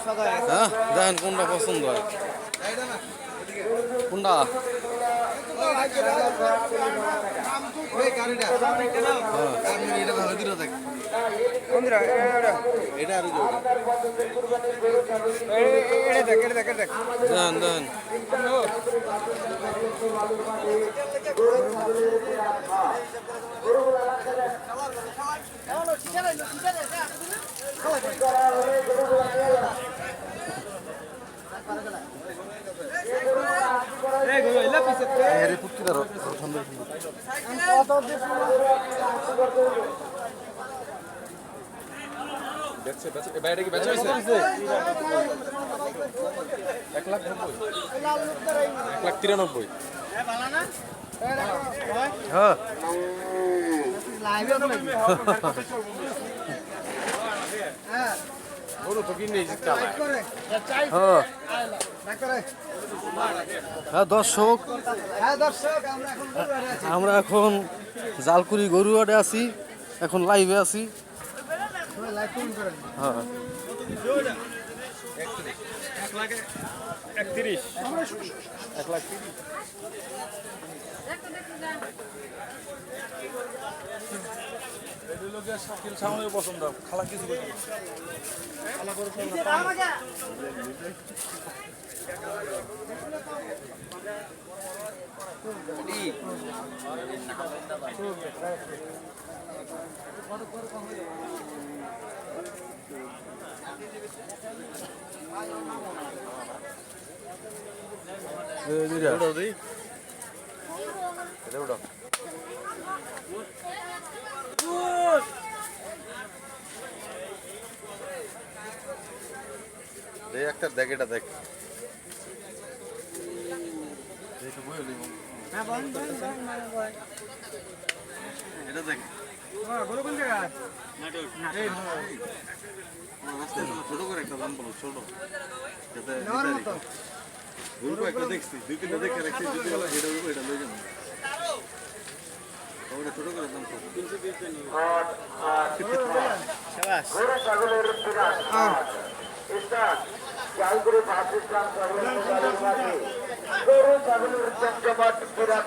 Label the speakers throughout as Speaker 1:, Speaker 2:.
Speaker 1: হ্যাঁ দেখেন কোনটা পছন্দ হয় কোনটা দেখেন দেখেন
Speaker 2: এক লাখ নব্বই। এক লাখ তিরানব্বই।
Speaker 1: হ্যাঁ। হ্যাঁ। হ্যাঁ দর্শক আমরা এখন জালকুড়ি গরুয়াটে আছি এখন লাইভে আছি। হ্যাঁ
Speaker 2: একত্রিশ এক লাখ তিরিশ শাকিল সামনে পছন্দ খালা কিছু করি না।
Speaker 1: ওটাও দিই দেখ একটা দেখ এটা দেখ এটা দেখ ছোট করে একটা দাম বলো ছোট গরু একটা দেখছি দুই তিনটা দেখে রাখছি যদি বলে এটা হইবো, এটা লই যাব। ওটা ছোট করে দাম কত?
Speaker 3: গরু ছাগলের হাট। এটা জালগুড়ি পাকিস্তান ছাগলের বাড়ির মাঝে গরু ছাগলের জমজমাট বিরাট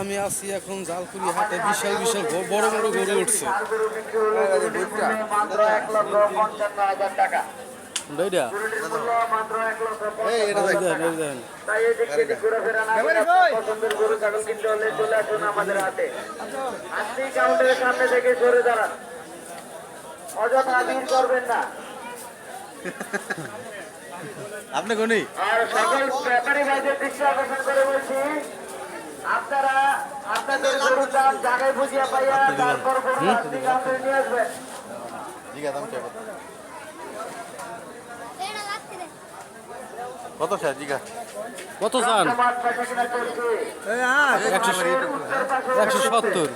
Speaker 1: আমি আছি এখন জালকুড়ি হাটে বিশাল বিশাল বড় বড় গরু উঠছে।
Speaker 3: আপনি
Speaker 1: কোনি?
Speaker 3: আর সকল ব্যাপারী ভাইদের দৃষ্টি আকর্ষণ করে বলছি আপনারা আপনাদের গরুর দাম জায়গায় বুঝিয়া পাইয়া তারপর গরু নিয়ে আসবেন।
Speaker 1: কত স্যার জিগা? কত চান একশো সত্তর।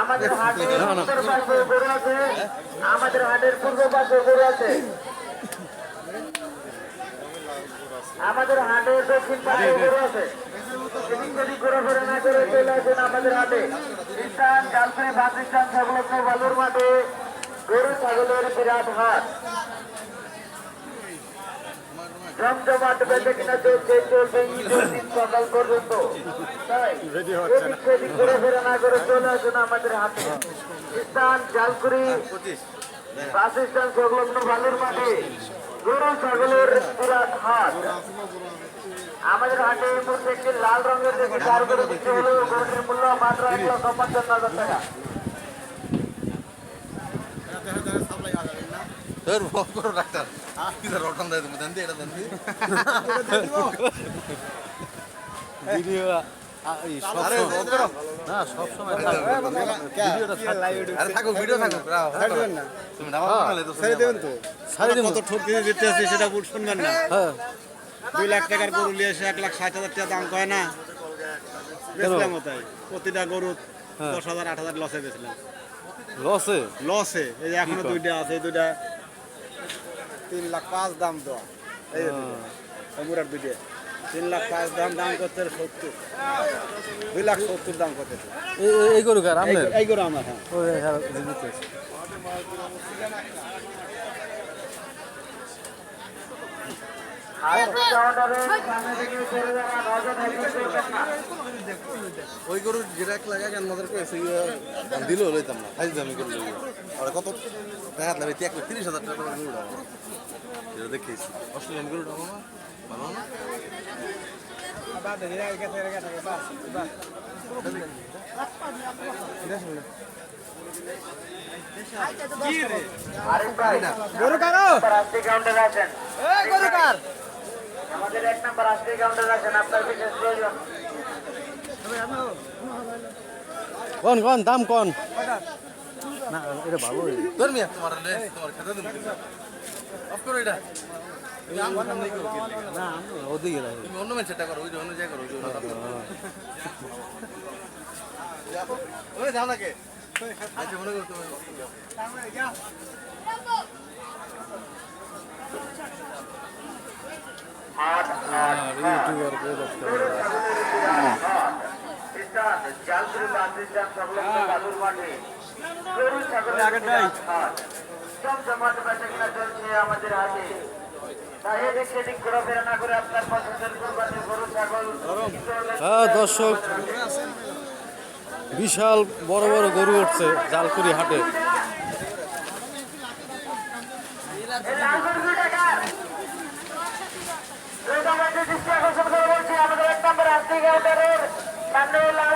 Speaker 3: আমাদের হাটের আমাদের পূর্ব পাশে গরু আছে। আমাদের হাটের দক্ষিণ পাশে গরু আছে এদিক ঘোরাফেরা না করে চলে আসেন আমাদের হাটে। সংলগ্ন বালুর মাঠে। গরু ছাগলের বিরাট হাট। জমজমাট কিনা চলছে চলবে ঈদের সকাল পর্যন্ত। তাই এদিক সেদিক ঘোরাফেরা না করে চলে আসুন আমাদের হাতে স্থান জালকুড়ি পাকিস্তান সংলগ্ন বালুর মাঠে। গরু ছাগলের বিরাট হাট। হাটে এই মুহূর্তে একটি লাল রঙের দেখে চার করে বিক্রি হলো গরুটির মূল্য মাত্র এক লক্ষ পঞ্চান্ন হাজার টাকা।
Speaker 1: তোর ডাক্তার। রটন দেয় তুমি এটা
Speaker 4: সেটা শুনবেন না।
Speaker 2: হ্যাঁ।
Speaker 4: দুই লাখ টাকার গরু নিয়ে এসে এক লাখ ষাট হাজার টাকা দাম কয় না? বেচলাম তাই। প্রতিটা গরু
Speaker 2: হ্যাঁ।
Speaker 4: দশ হাজার আট হাজার লসে বেচলাম।
Speaker 2: লসে?
Speaker 4: লসে। এই যে
Speaker 2: এখনও
Speaker 4: দুইটা আছে দুইটা তিন লাখ পাঁচ দাম দেওয়া। এই যে দুইটা। তিন লাখ পাঁচ দাম দাম করতে সত্তর। দুই লাখ সত্তর দাম করতেছে
Speaker 2: এই গরু কার?
Speaker 4: এই- গরু আমার হ্যাঁ।
Speaker 2: ওই
Speaker 1: গরু এক লাগা কেন দিল লইতাম না। করে আর কত? দেখা লাগবে এক লাখ তিরিশ হাজার টাকা গরু অস্ট্রেলিয়ান গরু দাম না ভালো না
Speaker 3: আরিফ ভাই
Speaker 4: গরু কারও
Speaker 3: রাষ্ট্রীয় কাউন্টারে আছেন
Speaker 4: গরু কার
Speaker 3: আমাদের এক নম্বর রাষ্ট্রীয় কাউন্টারে আছেন আপনার বিশেষ প্রয়োজন
Speaker 2: কোন কোন দাম কোন? না এটা ভালো
Speaker 1: তোর মিয়া তোমার তোমার খেতে দিন অফ করো এটা।
Speaker 2: ওদিকে
Speaker 1: তুমি অন্য সেটা করো ওই যে অন্য জায়গায় করো ওই করো। ওই যাও না আচ্ছা মনে করো তুমি।
Speaker 3: চলছে আমাদের হাটে
Speaker 2: হ্যাঁ দর্শক বিশাল বড় বড় গরু উঠছে জালকুড়ি হাটে।
Speaker 3: আমাদের এক নম্বর সামনে লাল